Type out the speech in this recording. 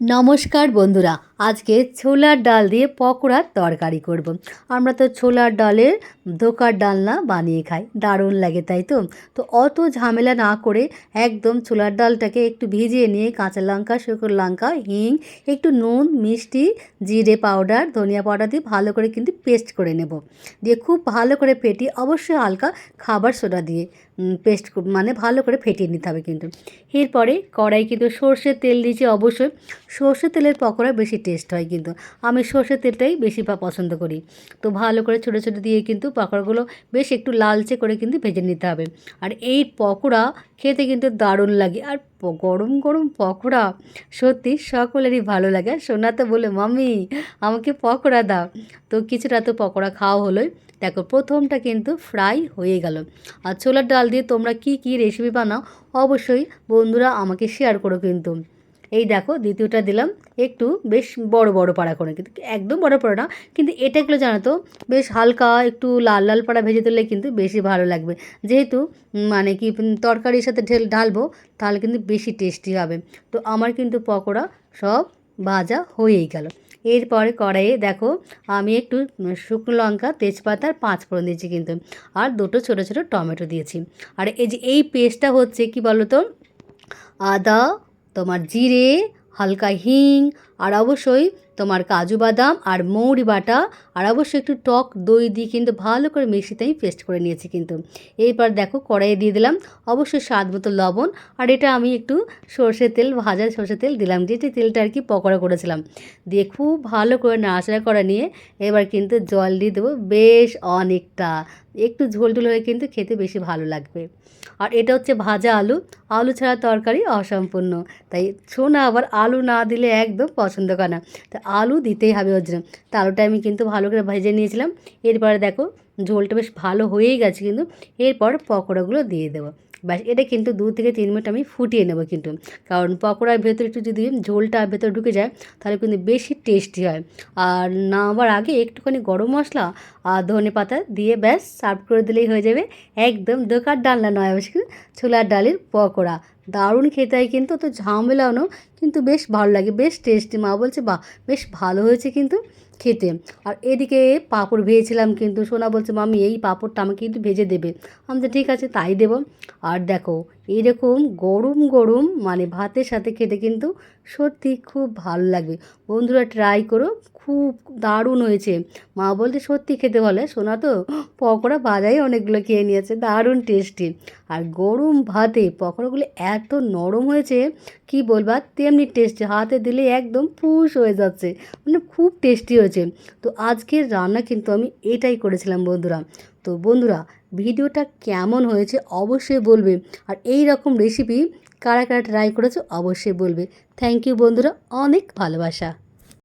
নমস্কার বন্ধুরা আজকে ছোলার ডাল দিয়ে পকোড়ার তরকারি করব। আমরা তো ছোলার ডালের ধোকার ডালনা বানিয়ে খাই, দারুণ লাগে, তাই তো? তো অত ঝামেলা না করে একদম ছোলার ডালটাকে একটু ভিজিয়ে নিয়ে কাঁচা লঙ্কা, শুকনো লঙ্কা, হিং, একটু নুন, মিষ্টি, জিরে পাউডার, ধনিয়া পাউডার দিয়ে ভালো করে কিন্তু পেস্ট করে নেব। দিয়ে খুব ভালো করে ফেটিয়ে অবশ্যই হালকা খাবার সোডা দিয়ে পেস্ট মানে ভালো করে ফেটিয়ে নিতে হবে কিন্তু। এরপরে কড়াই কিন্তু সর্ষের তেল দিয়েছি অবশ্যই। সর্ষের তেলের পকোড়া বেশি টেস্ট হয় কিন্তু। আমি সর্ষের তেলটাই বেশি পছন্দ করি। তো ভালো করে ছোটো ছোটো দিয়ে কিন্তু পকোড়াগুলো বেশ একটু লালচে করে কিন্তু ভেজে নিতে হবে। আর এই পকোড়া খেতে কিন্তু দারুণ লাগে। আর গরম গরম পকোড়া সত্যি সকলেরই ভালো লাগে। সোনা তো বলে মামি আমাকে পকোড়া দাও। তো কিছুটা তো পকোড়া খাওয়া হলোই। দেখো, প্রথমটা কিন্তু ফ্রাই হয়ে গেল। আর ছোলার ডাল দিয়ে তোমরা কি কি রেসিপি বানাও অবশ্যই বন্ধুরা আমাকে শেয়ার করো কিন্তু। এই দেখো দ্বিতীয়টা দিলাম, একটু বেশ বড় বড় পাড়া করে, কিন্তু একদম বড় পাড়া না, কিন্তু এটাগুলো জানো তো, বেশ হালকা, একটু লাল লাল পাড়া ভেজে তুললে কিন্তু বেশি ভালো লাগবে। যেহেতু মানে কি তরকারির সাথে ঢেল, ঢালবো, তাহলে কিন্তু বেশি টেস্টি হবে। তো আমার কিন্তু পকোড়া সব ভাজা হয়েই গেল। এরপরে কড়াইয়ে দেখো, আমি একটু শুকনো লঙ্কা, তেজপাতা আর পাঁচ ফোড়ন দিয়েছি কিন্তু, আর দুটো ছোটো ছোটো টমেটো দিয়েছি। আর এই যে এই পেস্টটা হচ্ছে কি বলো তো আদা তোমার জিরে হালকা হিং আর অবশ্যই তোমার কাজু বাদাম আর মৌরি বাটা আর অবশ্যই একটু টক দই দিয়ে কিন্তু ভালো করে মিক্সিতে আমি পেস্ট করে নিয়েছি কিন্তু। এইবার দেখো কড়াইয়ে দিয়ে দিলাম অবশ্যই স্বাদ মতো লবণ আর এটা আমি একটু সর্ষের তেল, ভাজা সর্ষের তেল দিলাম যেটি তেলটা আর কি পকোড়া করেছিলাম। দিয়ে খুব ভালো করে নাড়াচাড়া করা নিয়ে এবার কিন্তু জল দিয়ে দেবো বেশ অনেকটা। একটু ঝোল টোল হয়ে কিন্তু খেতে বেশি ভালো লাগবে। আর এটা হচ্ছে ভাজা আলু। আলু ছাড়া তরকারি অসম্পূর্ণ। তাই সোনা আবার আলু না দিলে একদম পছন্দ করে না। তা আলু দিতেই হবে ওর জন্য। তা আলুটা আমি কিন্তু ভালো করে ভেজে নিয়েছিলাম। এরপরে দেখো ঝোলটা বেশ ভালো হয়েই গেছে কিন্তু এরপর পকোড়াগুলো দিয়ে দেবো। ব্যাস, এটা কিন্তু দু থেকে তিন মিনিট আমি ফুটিয়ে নেব কিন্তু। কারণ পকোড়ার ভেতরে একটু যদি ঝোলটা ভেতরে ঢুকে যায়, তাহলে কিন্তু বেশি টেস্টি হয়। আর নামাবার আগে একটুখানি গরম মশলা আর ধনে পাতা দিয়ে ব্যাস সার্ভ করে দিলেই হয়ে যাবে। একদম দোকার ডালনা নয় অবশ্য ছোলার ডালের পকোড়া। দারুণ খেতে হয় কিন্তু, তো ঝামেলাও কিন্তু বেশ ভালো লাগে, বেশ টেস্টি মা বলছে, বাহ, বেশ ভালো হয়েছে কিন্তু। খেতে। আর এদিকে পাঁপড় ভেজেছিলাম কিন্তু সোনা বলছে মামি এই পাঁপড়টা আমাকে কিন্তু ভেজে দেবে। আমি তো ঠিক আছে, তাই দেবো। আর দেখো এইরকম গরম গরম মানে ভাতের সাথে খেতে কিন্তু সত্যি খুব ভালো লাগবে। বন্ধুরা ট্রাই করো, খুব দারুণ হয়েছে। মা বলতে সত্যি খেতে বলে? সোনা তো পকোড়া ভাজাই অনেকগুলো খেয়ে নিয়েছে, দারুণ টেস্টি আর গরম ভাতে পকোড়াগুলো এত নরম হয়েছে, কি বলবা, তেমনি টেস্টি হাতে দিলে একদম ফুস হয়ে যাচ্ছে। মানে খুব টেস্টি হয়েছে। তো আজকের রান্না কিন্তু আমি এটাই করেছিলাম বন্ধুরা। তো বন্ধুরা, ভিডিওটা কেমন হয়েছে অবশ্যই বলবে। আর এই রকম রেসিপি কারা কারা ট্রাই করেছ অবশ্যই বলবে। থ্যাংক ইউ বন্ধুরা, অনেক ভালোবাসা।